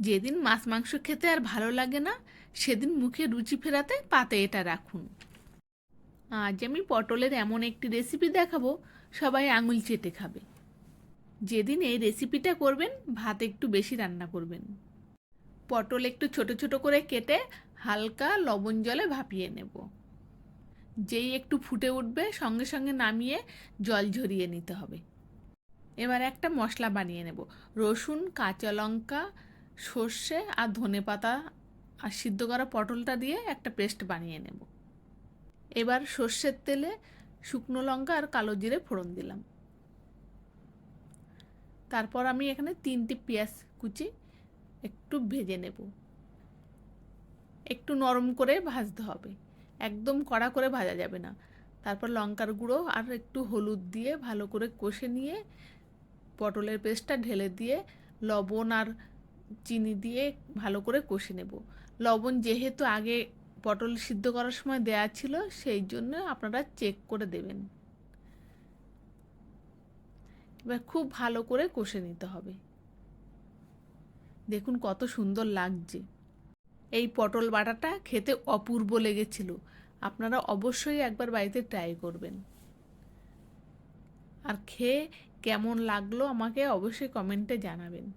যেদিন মাছ মাংস খেতে আর ভালো লাগে না, সেদিন মুখে রুচি ফেরাতে পাতে এটা রাখুন। আজ আমি পটলের এমন একটি রেসিপি দেখাবো, সবাই আঙুল চেটে খাবে। যেদিন এই রেসিপিটা করবেন, ভাত একটু বেশি রান্না করবেন। পটল একটু ছোট ছোট করে কেটে হালকা লবণ জলে ভাপিয়ে নেব। যেই একটু ফুটে উঠবে, সঙ্গে সঙ্গে নামিয়ে জল ঝরিয়ে নিতে হবে। এবার একটা মশলা বানিয়ে নেব। রসুন, কাঁচা লঙ্কা সর্ষে আর ধনে পাতা আর সিদ্ধ করা পটলটা দিয়ে একটা পেস্ট বানিয়ে নেব। এবার সর্ষের তেলে শুকনো লঙ্কা আর কালো জিরে ফোড়ন দিলাম। তারপর আমি এখানে তিনটি পেঁয়াজ কুচি একটু ভেজে নেব। একটু নরম করে ভাজতে হবে। একদম কড়া করে ভাজা যাবে না। তারপর লঙ্কার গুঁড়ো আর একটু হলুদ দিয়ে ভালো করে কষে নিয়ে পটলের পেস্টটা ঢেলে দিয়ে লবণ আর চিনি দিয়ে ভালো করে কষে নেব। লবণ যেহেতু আগে পটল সিদ্ধ করার সময় দেয়া ছিল, সেই জন্য আপনারা চেক করে দেবেন। এবার খুব ভালো করে কষে নিতে হবে। দেখুন কত সুন্দর লাগছে। এই পটল বাটাটা খেতে অপূর্ব লেগেছিল। আপনারা অবশ্যই একবার বাড়িতে ট্রাই করবেন। আর খেয়ে কেমন লাগল আমাকে অবশ্যই কমেন্টে জানাবেন।